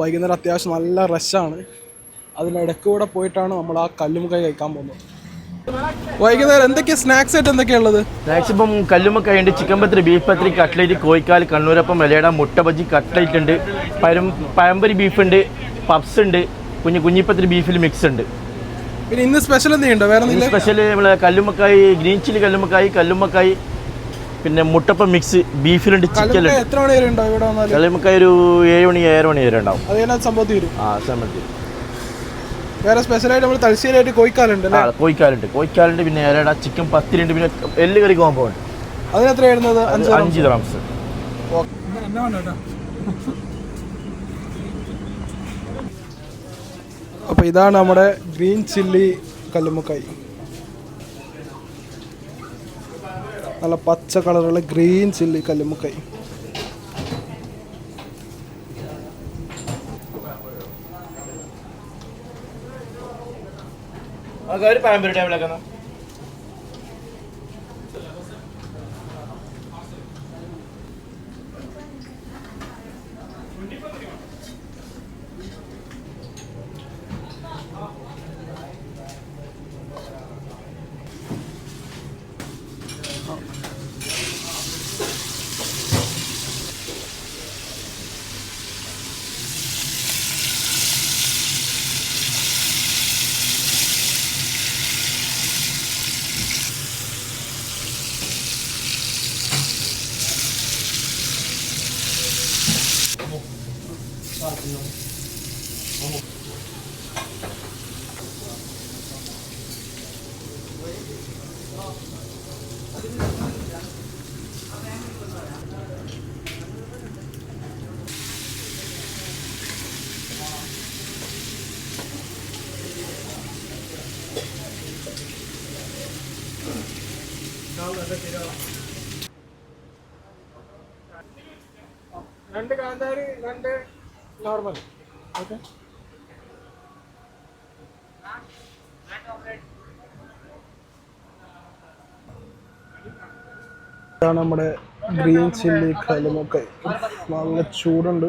വൈകുന്നേരം അത്യാവശ്യം നല്ല റഷാണ്. അതിനിടയ്ക്ക് കൂടെ പോയിട്ടാണ് നമ്മൾ ആ കല്ലുമുക്കായി കഴിക്കാൻ പോകുന്നത്. വൈകുന്നേരം എന്തൊക്കെയാ സ്നാക്സ് ആയിട്ട് എന്തൊക്കെയാ ഉള്ളത്? സ്നാക്സ് ഇപ്പം കല്ലുമ്മക്കായുണ്ട് ചിക്കൻ പത്തിരി ബീഫ് പത്തിരി കട്ട്ലേറ്റ് കോഴിക്കാൽ കണ്ണൂരപ്പം വിലയുടെ മുട്ട ബജി കട്ട്ലേറ്റ് ഉണ്ട്. പരം പഴംപൊരി ബീഫ് ഉണ്ട് പപ്സ് ഉണ്ട് കുഞ്ഞു കുഞ്ഞിപ്പത്തിരി ബീഫിൽ മിക്സ് ഉണ്ട്. പിന്നെ ഇന്ന് സ്പെഷ്യൽ എന്തെങ്കിലും ഉണ്ടോ? വേറെ സ്പെഷ്യൽ നമ്മളെ കല്ലുമ്മക്കായി ഗ്രീൻ ചില്ലി കല്ലുമ്മക്കായി കല്ലുമ്മക്കായി പിന്നെ മുട്ടപ്പ മിക്സ് ബീഫിലുണ്ട് ചിക്കനുണ്ട് എത്ര മണി വരെ ഉണ്ടോ ഇവിടെ വന്നാൽ കല്ലുമ്മക്കായി ഒരു ഏഴ് മണി ഏഴര മണി വരെ ഉണ്ടാവും. അത് കഴിഞ്ഞാൽ സംഭവത്തിൽ വരും. ആ സമയത്ത് വേറെ സ്പെഷ്യലായിട്ട് നമ്മൾ തലശ്ശേരിയായിട്ട് കോഴിക്കാലുണ്ട് ആ കോയിക്കാലുണ്ട് കോഴിക്കാലുണ്ട്. കോഴിക്കാലുണ്ട് പിന്നെ ഏരട ചിക്കൻ പത്തിലുണ്ട് പിന്നെ എല്ല് കറി കോമ്പോ ഉണ്ട് അതിനെത്ര വരുന്നത്? അഞ്ച് ദ്രാംസ് അപ്പോൾ ഇതാണ് നമ്മുടെ ഗ്രീൻ ചില്ലി കല്ലുമ്മക്കായി. നല്ല പച്ച കളറുള്ള ഗ്രീൻ ചില്ലി കല്ലുമുക്കായി ഒരു പഴംപൊരി ടൈമിലൊക്കെ രണ്ട് കാന്താരി രണ്ട് നോർമൽ ഓക്കെ ഇതാണ് നമ്മുടെ ഗ്രീൻ ചില്ലി കലുമൊക്കെ നല്ല ചൂടുണ്ട്.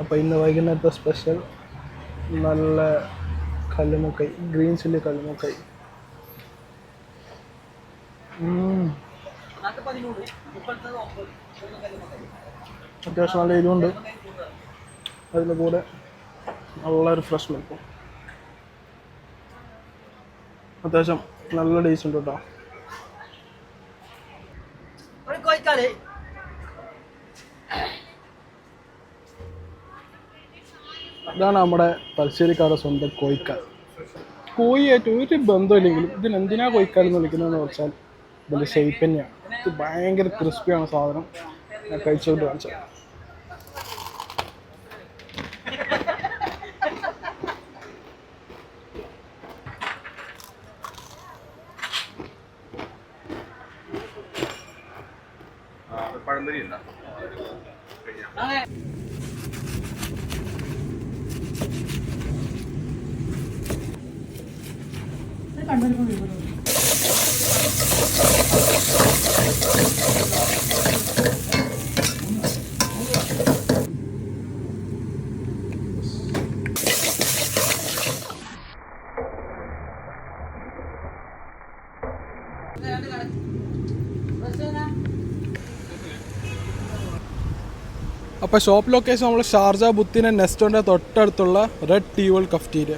അപ്പോൾ ഇന്ന് വൈകുന്നേരത്തെ സ്പെഷ്യൽ നല്ല കല്ലുമുക്കൈ ഗ്രീൻ ചില്ലി കല്ലുമുക്കൈ അത്യാവശ്യം നല്ല എരിവുണ്ട്. അതിന്റെ കൂടെ നല്ല റിഫ്രഷ്മെന്റും അത്യാവശ്യം നല്ല ടേസ്റ്റ് ഉണ്ട് കേട്ടോ. ഇതാണ് നമ്മുടെ തലശ്ശേരിക്കാരുടെ സ്വന്തം കോയിക്കാൽ കോയിയായിട്ട് ഒരു ബന്ധമില്ലെങ്കിലും ഇതിന് എന്തിനാ കോയിക്കാൽ എന്ന് വിളിക്കുന്നതെന്ന് വെച്ചാൽ ഇതിന്റെ ഷേപ്പ് തന്നെയാണ് ഇത് ഭയങ്കര ക്രിസ്പിയാണ് സാധനം. ഞാൻ കഴിച്ചോട്ട് കാണിച്ചത്. അപ്പോൾ ഷോപ്പ് ലൊക്കേഷൻ നമ്മൾ ഷാർജ ബുത്തിനെ നെസ്റ്റോന്റെ തൊട്ടടുത്തുള്ള റെഡ് ടീവൾ കഫ്റ്റീരിയ